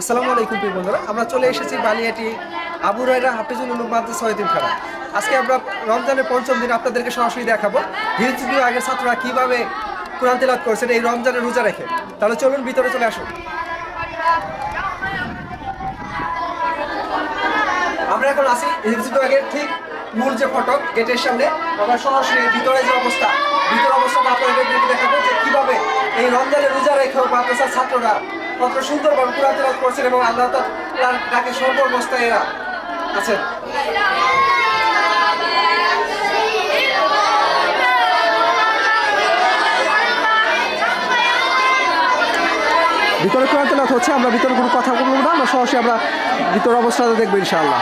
আসসালামু আলাইকুম প্রিয় বন্ধুরা, আমরা চলে এসেছি বালিয়াটি আবু রায়রা হাফিজুল উলুম মাদ্রাসা এতিমখানা আজকে আমরা রমজানের পঞ্চম দিন আপনাদেরকে সরাসরি দেখাবো হিজবি আগের ছাত্ররা কীভাবে কোরআন তেলাত করছেন, এই রমজানের রোজা রেখে। তাহলে চলুন, ভিতরে চলে আসুন। আমরা এখন আছি হিজবি আগের ঠিক মূল যে ফটক গেটের সামনে। আমরা সরাসরি ভিতরে যে অবস্থা, ভিতর অবস্থাটা আপনাদেরকে দেখাবো যে কীভাবে এই রমজানের রোজা রেখেও মাদ্রাসার ছাত্ররা কত সুন্দরভাবে কোরআন তেলাওয়াত করছেন এবং আল্লাহ তাআলার ডাকে সর্ববস্থায় এরা আছেন। ভিতরে কোরআন তেলাওয়াত হচ্ছে, আমরা ভিতরে কোনো কথা বলব না, আমরা সরাসরি আমরা ভিতর অবস্থাটা দেখব ইনশাআল্লাহ।